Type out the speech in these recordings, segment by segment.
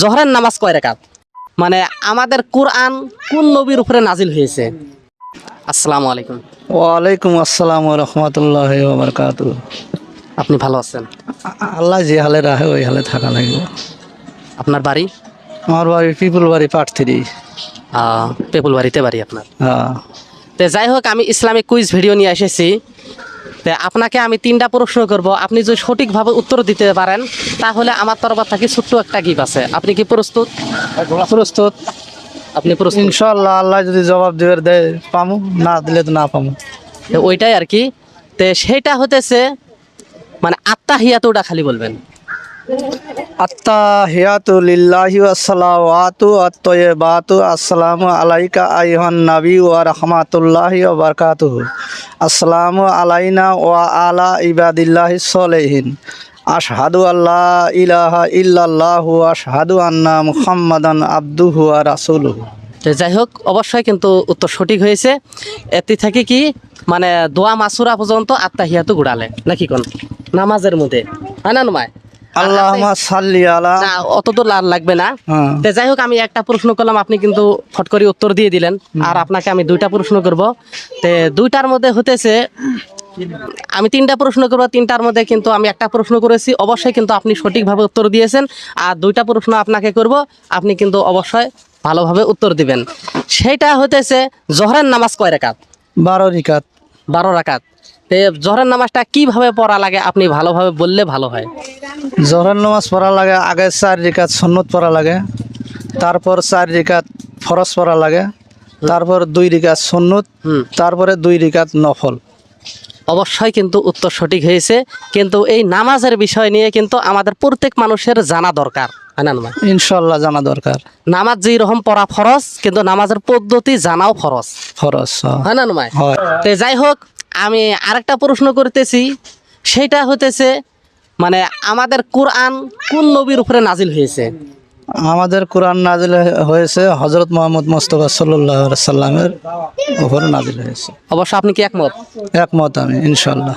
জহরের নামাজ কয় রেখাত? মানে আমাদের কোরআন কোন নবীর উপরে নাজিল হয়েছে? আসসালামু আলাইকুম। ওয়ালাইকুম আসসালাম রহমতুল্লাহ বারকাত আপনি ভালো আছেন? আল্লাহ যে হালে রাখে ওই হালে থাকা লাগবে। আপনার বাড়ি? আমার বাড়ি পিপুল বাড়ি পাটথিরি আহ, পেপুল বাড়িতে বাড়ি আপনার। হ্যাঁ। তো যাই হোক আমি ইসলামিক কুইজ ভিডিও নিয়ে এসেছি। তো আপনাকে আমি তিনটা প্রশ্ন করব। আপনি যদি সঠিকভাবে উত্তর দিতে পারেন তাহলে আমার তরফ থেকে ছোট্ট একটা গিফট আছে। আপনি কি প্রস্তুত? প্রস্তুত। আপনি প্রস্তুত? ইনশাল্লাহ আল্লাহ যদি জবাব দেবে দেয় পামু। না দিলে তো না পামু। ওইটাই আর কি। তো সেটা হতেছে মানে আত্মা হিয়াতুটা খালি বলবেন। আত্তা হিয়াতু লিল্লাহি ওয়াসসালাওয়াতু আত-তাইয়্যিবাতু আসসালামু আলাইকা আইয়ুহান নবী ওয়া রাহমাতুল্লাহি ওয়া বারাকাতুহু। আসসালামু আলাইনা ওয়া আলা ইবাদিল্লাহ সলেহীন। আশহাদু আল্লাহ ইলাহা ইল্লাল্লাহু আশহাদু আন্না মুহাম্মাদান আব্দুহু ওয়া রাসূলুহু। যাই হোক, অবশ্যই কিন্তু উত্তর সঠিক হয়েছে। এতে থেকে কি? মানে দোয়া মাসুরা পর্যন্ত আত্মা হিয়াতু গুড়ালে। নাকি কোন? নামাজের মধ্যে। হ্যাঁ না অত তো লাল লাগবে না। হ্যাঁ। যাই হোক আমি একটা প্রশ্ন করলাম আপনি কিন্তু ফট করে উত্তর দিয়ে দিলেন। আর আপনাকে আমি দুইটা প্রশ্ন করব। তে দুইটার মধ্যে হতেছে আমি তিনটা প্রশ্ন করব তিনটার মধ্যে কিন্তু আমি একটা প্রশ্ন করেছি। অবশ্যই কিন্তু আপনি সঠিকভাবে উত্তর দিয়েছেন। আর দুইটা প্রশ্ন আপনাকে করব আপনি কিন্তু অবশ্যই ভালোভাবে উত্তর দিবেন। সেটা হতেছে জহরের নামাজ কয় রেখাত বারো রিকাত। বারো রাকাত। জহরের নামাজটা কীভাবে পড়া লাগে আপনি ভালোভাবে বললে ভালো হয়। জহরের নামাজ পড়া লাগে আগে চার রিকাত সন্নত পড়া লাগে তারপর চার রিকাত ফরজ পড়া লাগে তারপর দুই রিকাত সন্নত তারপরে দুই রিকাত নফল। অবশ্যই কিন্তু উত্তর সঠিক হয়েছে কিন্তু এই নামাজের বিষয় নিয়ে কিন্তু আমাদের প্রত্যেক মানুষের জানা দরকার ইনশাল্লাহ জানা দরকার। নামাজ যেই রকম পড়া ফরজ কিন্তু নামাজের পদ্ধতি জানাও ফরজ। ফরজ হ্যাঁ। না যাই হোক আমি আরেকটা প্রশ্ন করতেছি সেটা হতেছে মানে আমাদের কোরআন কোন নবীর উপরে নাজিল হয়েছে? আমাদের কোরআন নাজিল হয়েছে হজরত মোহাম্মদ মোস্তফা সাল্লাহ সাল্লামের উপরে নাজিল হয়েছে। অবশ্য আপনি কি একমত? একমত আমি ইনশাল্লাহ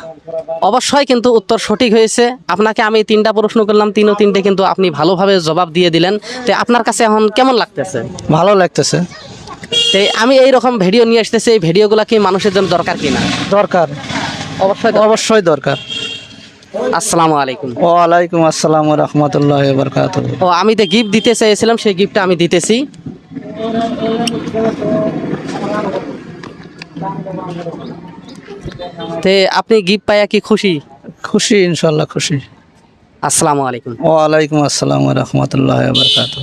অবশ্যই কিন্তু উত্তর সঠিক হয়েছে। আপনাকে আমি তিনটা প্রশ্ন করলাম তিনও তিনটে কিন্তু আপনি ভালোভাবে জবাব দিয়ে দিলেন। তো আপনার কাছে এখন কেমন লাগতেছে? ভালো লাগতেছে। তো আমি এই রকম ভিডিও নিয়ে আসতেছি এই ভিডিওগুলো কি মানুষের জন্য দরকার কিনা? দরকার। অবশ্যই অবশ্যই দরকার। আসসালামু আলাইকুম। ওয়ালাইকুম আসসালাম রহমতুল্লাহ বরকাত ও আমি তো গিফট দিতে চাইছিলাম সেই গিফটটা আমি দিতেছি। তে আপনি গিফট পাইয়া কি খুশি? খুশি ইনশাল্লাহ খুশি। আসসালামু আলাইকুম। ওয়ালাইকুম আসসালাম রহমতুল্লাহ বরকাত